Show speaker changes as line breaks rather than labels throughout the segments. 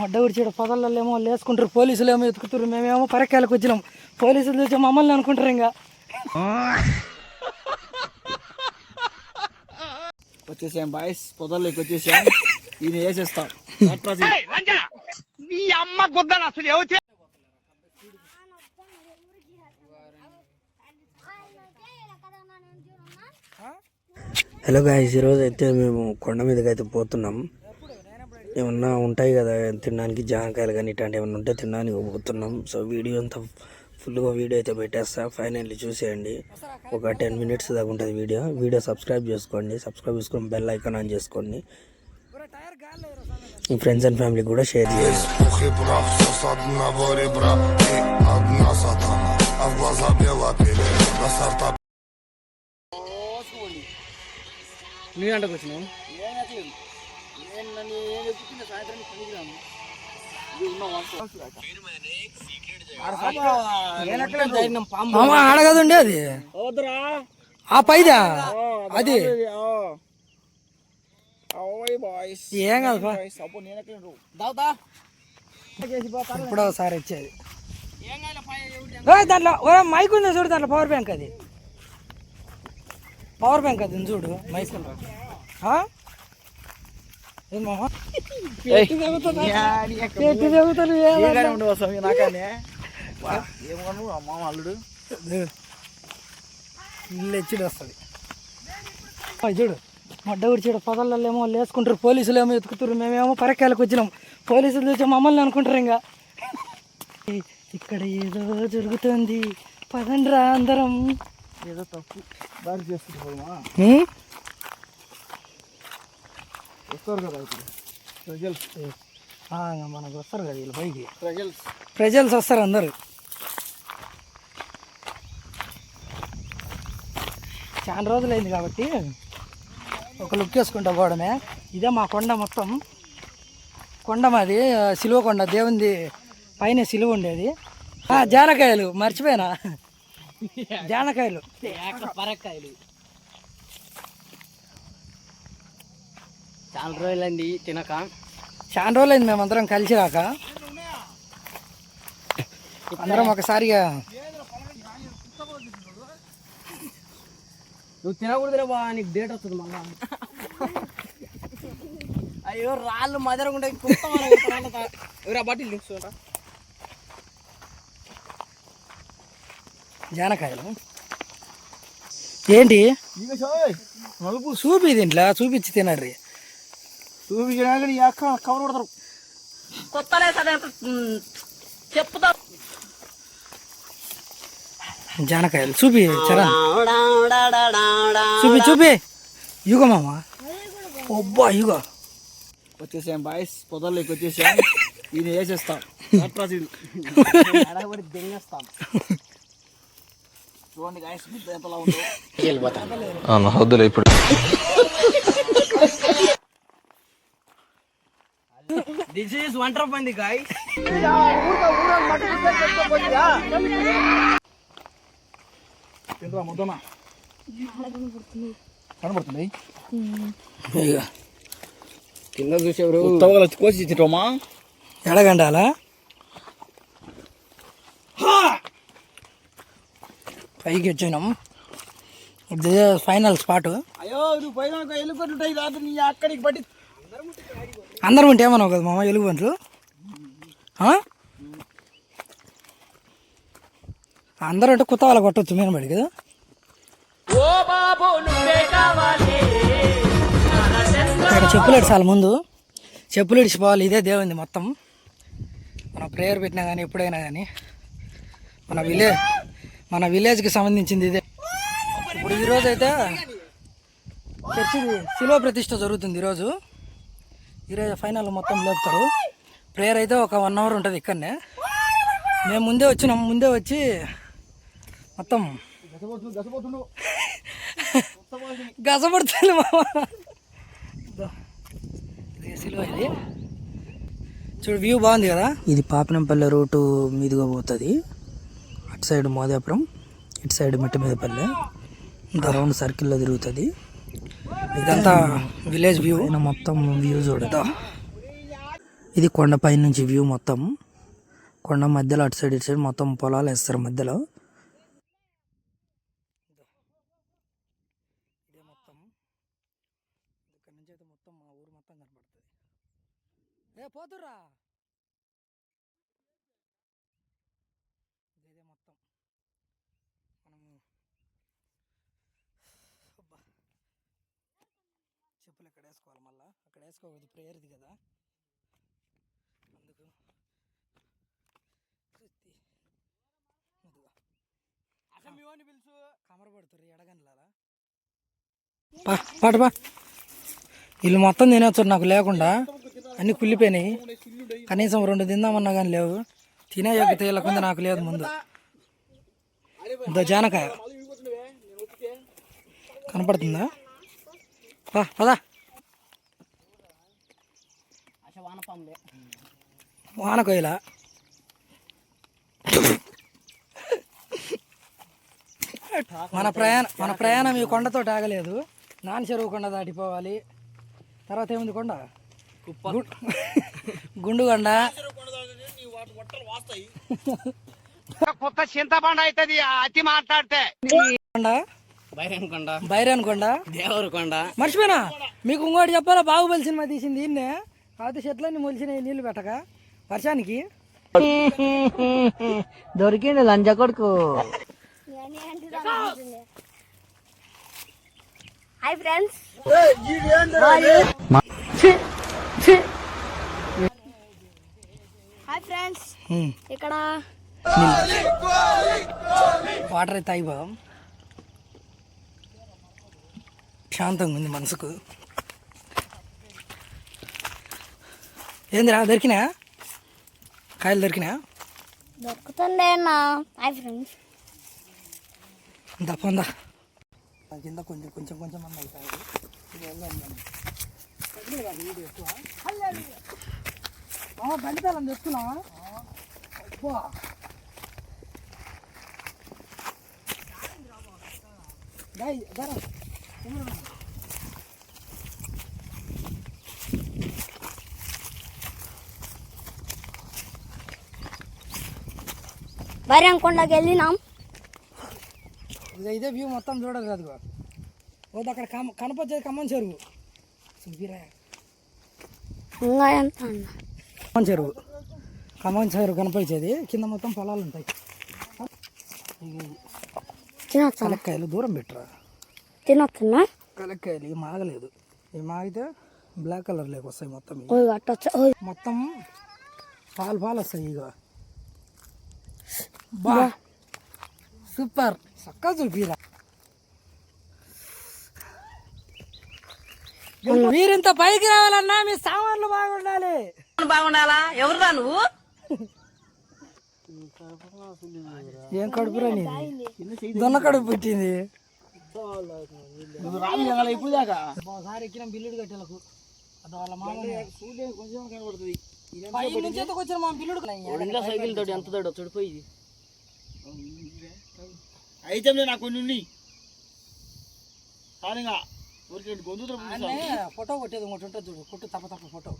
మడ్డ ఉడిచాడు పొదలలో ఏమో లేసుకుంటారు పోలీసులు ఏమో ఎత్తుకుతారు మేమేమో పరకాయలకు వచ్చినాం. పోలీసులు చూసి మమ్మల్ని అనుకుంటారు ఇంకా.
వచ్చేసాం బాయ్స్ పొదల్లోకి వచ్చేసాం ఈయన వేసేస్తాం.
హలో గాయస్ ఈరోజు అయితే మేము కొండ మీదకి అయితే పోతున్నాం. ఏమన్నా ఉంటాయి కదా తినడానికి జామకాయలు కానీ ఇట్లాంటి ఏమన్నా ఉంటే తినడానికి పోతున్నాం. సో వీడియో అంతా ఫుల్గా వీడియో అయితే పెట్టేస్తా. ఫైనల్లీ చూసేయండి. ఒక టెన్ మినిట్స్ దాకా ఉంటుంది వీడియో. వీడియో సబ్స్క్రైబ్ చేసుకోండి. సబ్స్క్రైబ్ చేసుకొని బెల్ ఐకాన్ ఆన్ చేసుకోండి. మీ ఫ్రెండ్స్ అండ్ ఫ్యామిలీ కూడా షేర్ చేయండి.
నువ్వు వచ్చినావు? నేను నన్ను ఏం చెప్పుకుంటే సాయంత్రం పనికిరాము
మామ ఆడగదుండే అది. ఆ పైదా? అది.
ఓయ్ బాయ్స్.
ఏం కాదు ఇప్పుడు ఒకసారి వచ్చేది. దాంట్లో మైక్ ఉంది చూడు దాంట్లో పవర్ బ్యాంక్ అది. పవర్ బ్యాంక్ అది చూడు మైక్ ఆ? ఏం మామ పెట్టి తెగుతాను
ఏగానే ఉండవు స్వామి నాకనే ఏమను అల్లుడు
ఇల్లు ఎచ్చిడు వస్తుంది చూడు మడ్డ ఉడిచాడు పొదలలో ఏమో లేసుకుంటారు పోలీసులు ఏమో ఎత్తుకుతారు మేమేమో పరకాయలకు వచ్చినాం పోలీసులు చూసి మమ్మల్ని అనుకుంటారు ఇంకా ఇక్కడ ఏదో జరుగుతుంది పదండ్రా అందరం
ఏదో తప్పు. దారి చేసుకుంటున్నామా
హ్మ్?
వస్తారు కదా ఇప్పుడు. ప్రజల్స్.
మనకు వస్తారు కదా వీళ్ళు పైకి.
ప్రజల్స్.
ప్రజల్స్ వస్తారు అందరు. చాలా రోజులైంది కాబట్టి ఒక లుక్ వేసుకుంటా పోవడమే. ఇదే మా కొండ మొత్తం. కొండ మాది సిలువ కొండ. దేవుంది పైన సిలువ ఉండేది. జానకాయలు. మర్చిపోయినా? జానకాయలు.
పరక్కాయలు చాలా రోజులండి తినక.
చాలా రోజులైంది మేమందరం కలిసి రాక. అందరం ఒకసారిగా.
నువ్వు తినకూడదురా బా నీకు డేట్ వస్తుంది మళ్ళా. అయ్యో రాళ్ళు మదరకుండా ఎవరా బట్టి చూసుకుంటా
జానకాయలు. ఏంటి? చూపి దీంట్లో చూపించి తినర్రి
చూపించినాక నీ అక్క కవర్ కొడతారు. చెప్తా
జానకాయలు చూపి చూపి చూపి. యుగ మామ. ఒబ్బా యుగ.
వచ్చేసాం బాయ్స్ పొదల్లోకి వచ్చేసాం ఈయన వేసేస్తాం. అడగబడి దెంగేస్తాం. చూడండి గాయస్ ఎంతలా
ఇప్పుడు.
దిస్ ఈస్ వంటర్ పంది గాయ్ కనబడుతుంది కింద చూసేవారు కోసి తింటామా
ఎడగండాలా? పైకి వచ్చినాం ఇది ఫైనల్ స్పాట్.
అయ్యో నువ్వు పైన ఎలుకొట్టు ఉంటాయి రాత్రి నీ అక్కడికి పట్టి
అందరం ఉంటే ఏమన్నావు కదా మామ ఎలుగు పంటలు అందరూ అంటే కుత్త వాళ్ళ కొట్టవచ్చు మేము పడి కదా ఇక్కడ చెప్పులు ఇడిచాలి ముందు. చెప్పులు ఇడిచిపోవాలి ఇదే దేవుంది మొత్తం. మన ప్రేయర్ పెట్టినా కానీ ఎప్పుడైనా కానీ మన విలేజ్ మన విలేజ్కి సంబంధించింది ఇదే. ఇప్పుడు ఈరోజు అయితే చర్చి శిలువ ప్రతిష్ట జరుగుతుంది ఈరోజు. ఈరోజు ఫైనల్ మొత్తం లేపుతారు. ప్రేయర్ అయితే ఒక వన్ అవర్ ఉంటుంది ఇక్కడనే. మేము ముందే వచ్చినాం ముందే వచ్చి మొత్తం గసపడుతుంది మామ సిలువ ఇది. చూడు వ్యూ బాగుంది కదా? ఇది పాపనంపల్లె రూటు మీదుగా పోతుంది. అటు సైడ్ మోదాపురం ఇటు సైడ్ మిట్టమీదపల్లె. రౌండ్ సర్కిల్లో తిరుగుతుంది. ఇదంతా విలేజ్ వ్యూ మొత్తం వ్యూ చూడదా
ఇది కొండపై నుంచి వ్యూ మొత్తం. కొండ మధ్యలో అటు సైడ్ ఇటు సైడ్ మొత్తం పొలాలు వేస్తారు మధ్యలో.
ఇదే మొత్తం. ఇక్కడ నుంచి అయితే మొత్తం మా ఊరు మొత్తం పోతుర్రా ఇదే మొత్తం మనము అబ్బా ఎక్కడ వేసుకోవాలి మళ్ళా. అక్కడ వేసుకోకూడదు ప్రేయర్ది కదా. అందుకు కృతి. ఇదిగో. కమర ఎడగనిలారా? పాట పా. వీళ్ళు మొత్తం తినేస్తారు నాకు లేకుండా. అన్ని కుళ్ళిపోయినాయి. కనీసం రెండు తిందామన్నా కానీ లేవు. తినే యొక్క తేలకుంది నాకు లేదు ముందు. ఇంత జానకాయ. కనపడుతుందా? పదా. వానకొయ్యల. మన ప్రయాణం మన ప్రయాణం ఈ కొండతో ఆగలేదు. నాన్ చెరువు కొండ దాటిపోవాలి. తర్వాత ఏముంది కొండ? గుండుగొండ
కొత్త చింతపండు అవుతుంది అతి మాట్లాడితే.
కొండ?
బైరన్ కొండ.
బైరాన్ కొండ.
దేవరు కొండ.
మర్చిపోయినా? మీకు ఇంకోటి చెప్పాలా? బాహుబలి సినిమా తీసింది ఈయన్నే కాకపోతే చెట్లన్నీ మొలిచినాయి నీళ్ళు పెట్టక. వర్షానికి.
దొరికిండు లంజ కొడుకు.
Hi friends hi friends. ఇక్కడ
వాటర్ అయితే అయిపోదాం శాంతంగా ఉంది మనసుకు. ఏందిరా దొరికినా? కాయలు దొరికినా?
దొరుకుతుంది అన్న. హాయ్ ఫ్రెండ్స్
కింద కొంచెం కొంచెం కొంచెం అన్న అవుతాయి. బండి తాళం తెచ్చుకున్నా అబ్బా.
బైరంకొండకి వెళ్ళినాం.
ఇదే వ్యూ మొత్తం చూడదు అదిగో. ఓ అక్కడ కమ కనపచ్చేది ఖమ్మం చెరువు.
ఇంకా ఎంత అన్న?
ఖమ్మం చెరువు. ఖమ్మం చెరువు కనపచ్చేది. కింద మొత్తం పొలాలు ఉంటాయి. కలక్కాయలు దూరం పెట్టరా.
తినొచ్చున్నా
కలక్కాయలు ఇవి మాగలేదు ఇవి మాగితే బ్లాక్ కలర్ లేక వస్తాయి మొత్తం మొత్తం పాలు పాలు వస్తాయి ఇక బా. సూపర్. చక్కగా చూపిరా. మీరింత పైకి రావాలన్నా మీ సామాన్లు బాగుండాలి.
బాగుండాలా? ఎవర్రా నువ్వు?
ఏం కడుపురా నీది? దొన్న కడుపు పుట్టింది.
ఇప్పుడు దాకా
ఒకసారి ఎక్కిన బిల్లుడు కట్టెలకు. అది వాళ్ళ మామ కొంచెం కనబడుతుంది. పై నుంచి ఎందుకు వచ్చిన మా బిల్లుడు.
సైకిల్ తోటి ఎంత తోడో చుడిపోయి
అయితే నాకు కొన్ని ఉన్నాయి. కానిగా ఊరికి గొంతుతో
ఫోటో కొట్టేది ఇంకోటి ఉంటుంది చూడు. కొట్టు తప్ప తప్ప ఫోటో.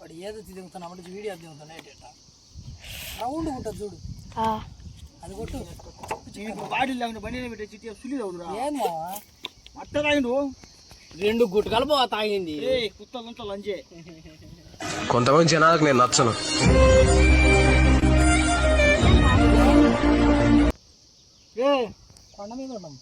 వాడు ఏదో దిగుతున్నా అంటే వీడియో దిగుతున్నా ఏంటంట రౌండ్ ఉంటుంది చూడు.
ఆ,
అది కొట్టు.
బాడీ లేకుండా బండి పెట్టే చిట్టి సులి అవుతురా
ఏందా
అట్ట తాగిండు.
రెండు గుట్టకలు పో తాగింది.
ఏ కుత్త లంచ లంచే.
కొంతమంది జనాలకు నేను నచ్చను.
ఏ కొండ మీద ఉన్నాం